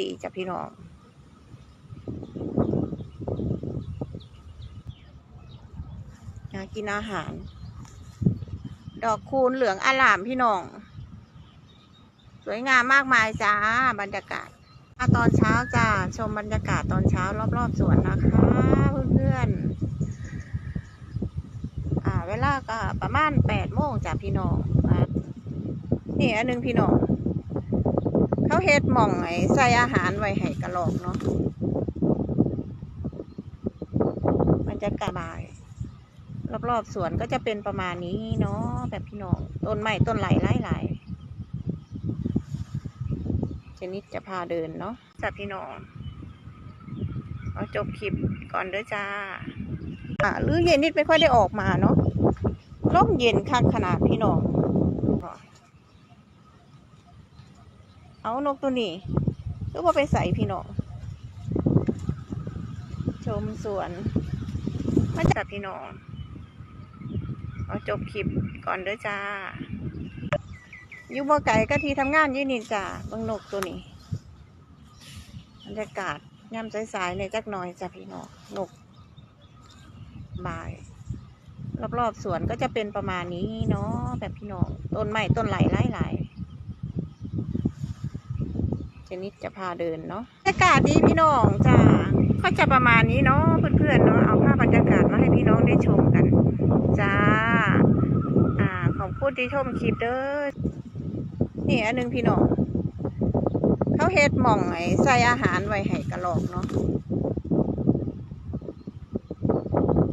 ดีจ้ะพี่น้อง อยากกินอาหาร ดอกคูณเหลืองอลามพี่น้อง สวยงามมากมายจ้าบรรยากาศมาตอนเช้าจ้าชมบรรยากาศตอนเช้ารอบๆสวนนะคะเพื่อนๆอ่า เวลาก็ประมาณแปดโมงจ้ะพี่น้องนี่อันหนึงพี่น้อง เขาเฮ็ดหม่องไอ้ใส่อาหารไว้ให้กระรอกเนาะมันจะกระบาย รอบๆสวนก็จะเป็นประมาณนี้เนาะแบบพี่น้องต้นไม้ต้นไหลไล่ไหลายๆชนิดจะพาเดินเนาะจ้ะพี่น้องเอาจบคลิปก่อนเด้อจ้าอ่าหรือเย็นนิดไม่ค่อยได้ออกมาเนาะร่มเย็นคักขนาดพี่น้อง เอานกตัวนี้ก็ว่าไปใส่พี่น้อง ชมสวน มาจากพี่น้อง เอาจบคลิปก่อนเด้อจ้า อยู่บ่ไก่ก็ทีทำงานยี่นี่จ้าบิ่งนกตัวนี้บรรยากาศย่ำสายๆในจักหน่อยจ้าพี่น้องนกบ่ายรอบๆสวนก็จะเป็นประมาณนี้เนาะแบบพี่น้องต้นไม้ต้นไหลไล่ไหล นิดจะพาเดินเนาะบรรยากาศดีพี่น้องจ้าก็จะประมาณนี้เนาะเพื่อนๆเนาะเอาภาพบรรยากาศมาให้พี่น้องได้ชมกันจ้าอ่าขอบคุณที่ชมคลิปเด้อนี่อันหนึงพี่น้องเขาเฮ็ดหม่องไอ้ใส่อาหารไว้ให้กระรอกเนาะ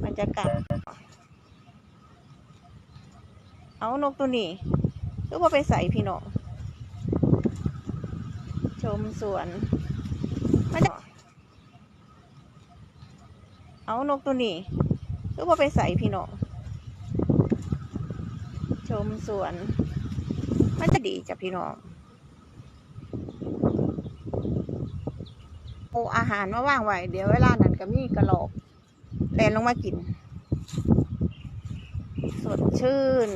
บรรยากาศเอานกตัวนี้ก็ว่าไปใส่พี่น้อง ชมสวนมาจากเอานกตัวนี้ก็ว่าไปใส่พี่น้องชมสวนมันจะดีจ้ะพี่น้องเออาหารมาว่างไว้ เดี๋ยวเวลานั้นก็มีกระหลกแลนลงมากิน สดชื่น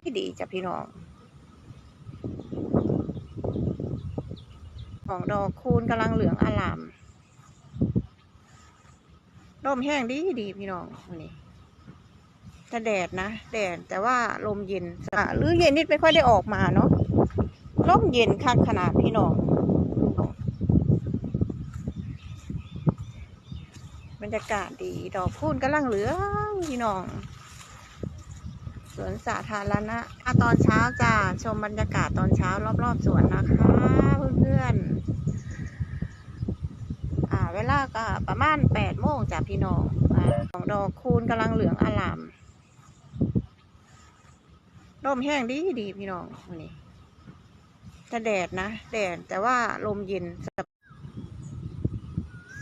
ที่ดีจ้ะพี่น้อง ของดอกคูณกำลังเหลืองอลามลมแห้งดีดีพี่น้องนนี้แต่แดดนะ แดดแต่ว่าลมเย็นอะหรือเย็นนิดไม่ค่อยได้ออกมาเนาะลมเย็นคักขนาดพี่น้องบรรยากาศดี ดอกคูณกำลังเหลืองพี่น้อง สวนสาธารณะตอนเช้าจ้าชมบรรยากาศตอนเช้ารอบๆสวนนะคะเพื่อนๆอ่าเวลาก็ประมาณแปดโมงจ้ะพี่น้องอ่าของดอกคูณกำลังเหลืองอลามลมแห้งดีดีพี่น้องนนี้แต่แดดนะ แดดแต่ว่าลมเย็น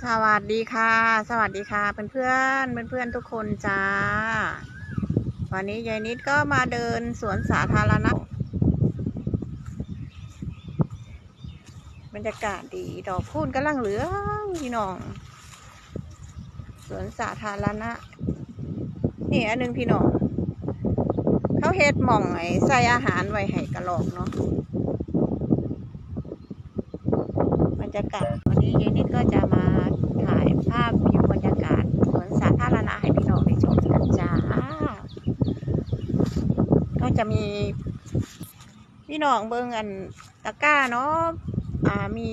สวัสดีค่ะ สวัสดีค่ะเพื่อนเพื่อนเพื่อนทุกคนจ้า วันนี้ยายนิดก็มาเดินสวนสาธารณะบรรยากาศดีดอกคูณกำลังเหลืองพี่น้อง สวนสาธารณะ นี่อันหนึงพี่น้อง เขาเฮ็ดหม่องไอ้ใส่อาหารไว้ให้กระรอกเนาะบรรยากาศวันนี้ยายนิดก็จะมาถ่ายภาพวิวบรรยากาศสวนสาธารณะให้พี่น้องได้ชมกันจ้า ก็ จะมี พี่น้องเบิงอันตะก้าเนาะอ่ามี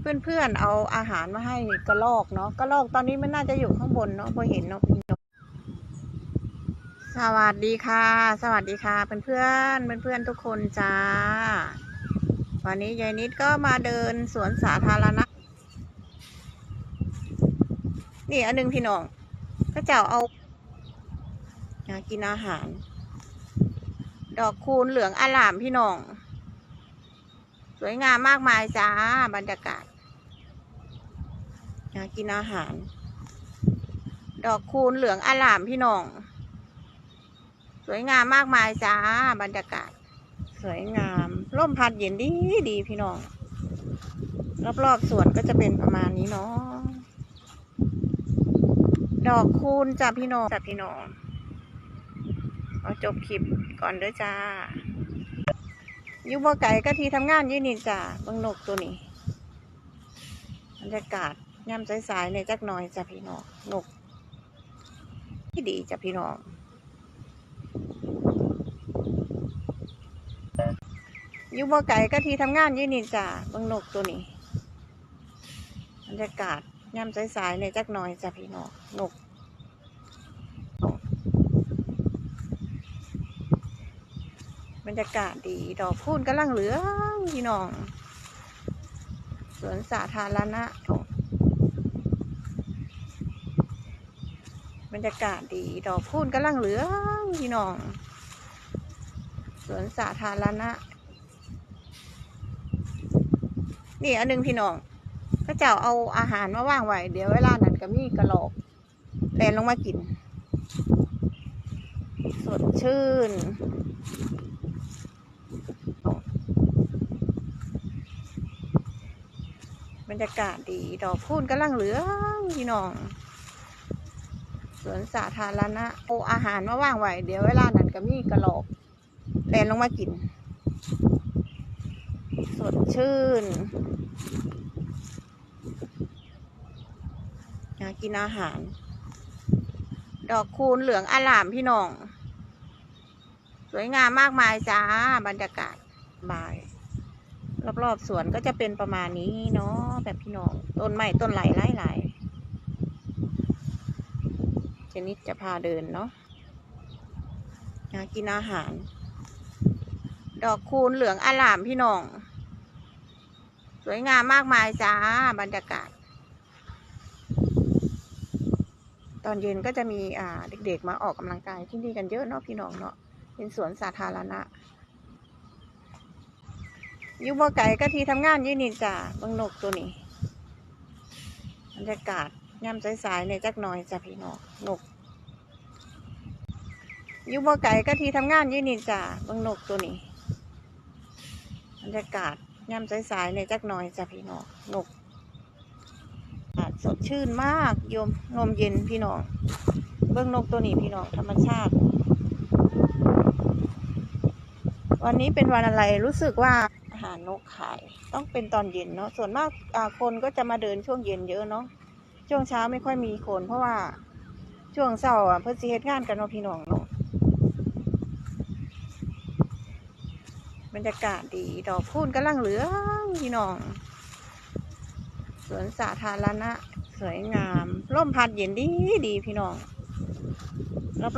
เพื่อนๆเอาอาหารมาให้กระลอกเนาะกระลอกตอนนี้มันน่าจะอยู่ข้างบนเนาะพอเห็นเนาะพี่น้องสวัสดีค่ะ สวัสดีค่ะ เพื่อนๆเพื่อนๆทุกคนจ้า วันนี้ยายนิดก็มาเดินสวนสาธารณะนี่อันหนึงพี่น้องก็เจ้าเอากินอาหาร ดอกคูณเหลืองอลามพี่น้อง สวยงามมากมายจ้าบรรยากาศกกินอาหาร ดอกคูณเหลืองอลามพี่น้อง สวยงามมากมายจ้าบรรยากาศ สวยงามร่มพัดเย็นดีดีพี่น้อง รอบๆสวนก็จะเป็นประมาณนี้เนาะดอกคูณจ้าพี่น้องจ้าพี่น้อง เอาจบคลิปก่อนเด้อจ้าอยู่บ่ไก่ก็ทีทำงานยี่นี่จ้ะเบิ่งนกตัวนี้บรรยากาศย่ำสายๆเนี่ยจักหน่อยจ้ะพี่น้องนก ที่ดีจ้ะพี่น้องอยู่บ่ไก่ก็ทีทำงานยี่นี่จ้ะเบิ่งนกตัวนี้บรรยากาศย่ำสายๆเนี่ยจักหน่อยจ้ะพี่น้องนก บรรยากาศดีดอกคูณกำลังเหลืองพี่น้อง สวนสาธารณะบรรยากาศดีดอกคูณกำลังเหลืองพี่น้อง สวนสาธารณะนี่อันหนึงพี่น้องก็เจ้าเอาอาหารมาว่างไว้ เดี๋ยวเวลานั้นก็มีกระโหลกแลนลงมากิน สดชื่น บรรยากาศดี ดอกพูนกำลังเหลืองพี่น้อง สวนสาธารณะโอาอาหารมาว่างไว้เดี๋ยวเวลานั้นก็มีกระโหลกแลนลงมากิน สดชื่นอยากกินอาหาร ดอกคูณเหลืองอลามพี่น้อง สวยงามมากมายจ้าบรรยากาศบาย รอบๆสวนก็จะเป็นประมาณนี้เนาะแบบพี่น้อง ต้นไม้ต้นไหลหลายๆเจนิดจะพาเดินเนาะอยากกินอาหาร ดอกคูณเหลืองอลามพี่น้อง สวยงามมากมายจ้าบรรยากาศ ตอนเย็นก็จะมีอ่าเด็กๆมาออกกำลังกายที่นี่กันเยอะเนาะพี่น้องเนาะเป็นสวนสาธารณะ อยู่บ่ไก่ก็ทีทำงานยี่นี่จ้ะเบิ่งนกตัวนี้บรรยากาศย่ำสายๆเนี่ยจักหน่อยจ้ะพี่น้องนกอยู่บ่ไก่ก็ทีทำงานยี่นี่จ้ะเบิ่งนกตัวนี้บรรยากาศย่ำสายๆเนี่ยจักหน่อยจ้ะพี่น้องนกอากสดชื่นมากโยมลมเย็นพี่น้อง เบิ่งนกตัวนี้พี่น้องธรรมชาติ วันนี้เป็นวันอะไรรู้สึกว่า หารนกขาย ต้องเป็นตอนเย็นเนาะส่วนมากคนก็จะมาเดินช่วงเย็นเยอะเนาะช่วงเช้าไม่ค่อยมีคน เพราะว่าช่วงเช้าอะเพื่อสิเฮ็ดงานกันเนาะพี่น้องเนาะบรรยากาศดีดอกพูนกำลังเหลืองพี่น้องสวนสาธารณะ สวยงามร่มพัดเย็นดีดีพี่น้อง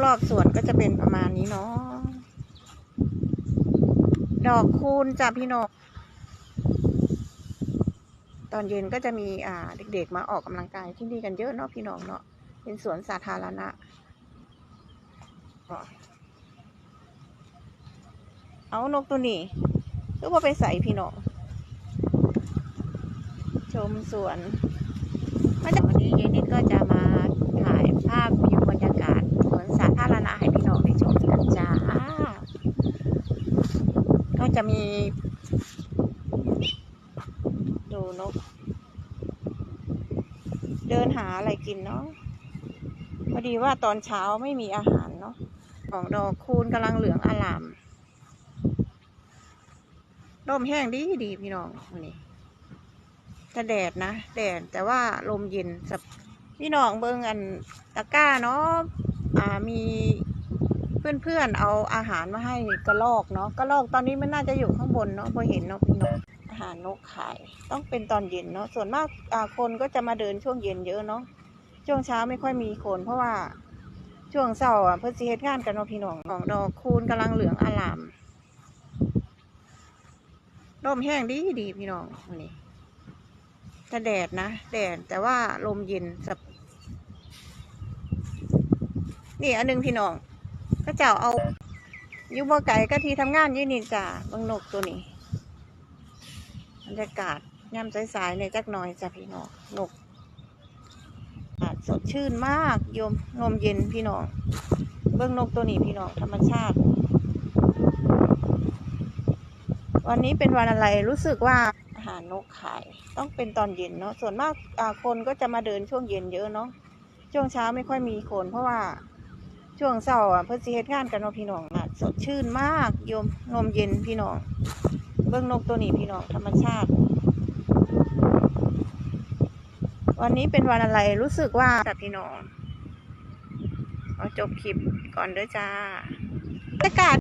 รอบๆสวนก็จะเป็นประมาณนี้เนาะ ดอกคูณจ้ะพี่น้องตอนเย็นก็จะมีอ่าเด็กๆมาออกกำลังกายที่นี่กันเยอะเนาะพี่น้องเนาะ เป็นสวนสาธารณะ เอานกตัวนี้ก็ว่าไปใส่พี่น้อง ชมสวนมาจากวันนี้เย็นนิดก็จะมาถ่ายภาพวิวบรรยากาศสวนสาธารณะให้พี่น้องได้ชมกันจ้า ก็ จะมี ดูนก เดินหาอะไรกินเนาะพอดีว่าตอนเช้าไม่มีอาหารเนาะของดอกคูณกำลังเหลืองอลามร่มแห้งดีดีพี่น้องนนี้แต่แดดนะ แดดแต่ว่าลมเย็นสับพี่น้องเบิงอันตะก้าเนาะอ่ามี เพื่อนๆเอาอาหารมาให้กระรอกเนาะกระรอกตอนนี้มันน่าจะอยู่ข้างบนเนาะพอเห็นเนาะพี่น้องอาหารนกขายต้องเป็นตอนเย็นเนาะส่วนมากคนก็จะมาเดินช่วงเย็นเยอะเนาะช่วงเช้าไม่ค่อยมีคน เพราะว่าช่วงเช้าอะเพื่อสิเฮ็ดงานกันเนาะพี่น้องของดอกคูณกำลังเหลืองอลามร่มแห้งดีดีพี่น้องนนี้แต่แดดนะแดดแต่ว่าลมเย็นสับนี่อันหนึงพี่น้อง ก็เจ้าเอาอยู่บ่ไก่ก็ทีทำงานยี่นี่จ้ะเบิ่งนกตัวนี้บรรยากาศย่ำสายๆเนี่ยจักหน่อยจ้ะพี่น้องนกอากาศสดชื่นมากโยมลมเย็นพี่น้อง เบิ่งนกตัวนี้พี่น้องธรรมชาติ วันนี้เป็นวันอะไรรู้สึกว่าอาหารนกขายต้องเป็นตอนเย็นเนาะส่วนมากคนก็จะมาเดินช่วงเย็นเยอะเนาะช่วงเช้าไม่ค่อยมีคนเพราะว่า ช่วงเช้าอะเพื่อสิเฮ็ดงานกันเนาะพี่น้องน่ะสดชื่นมากโยมลมเย็นพี่น้อง เบื้องนกตัวนี้พี่น้องธรรมชาติ วันนี้เป็นวันอะไรรู้สึกว่าแต่พี่น้องเอาจบคลิปก่อนเด้อจ้าบรรยากาศ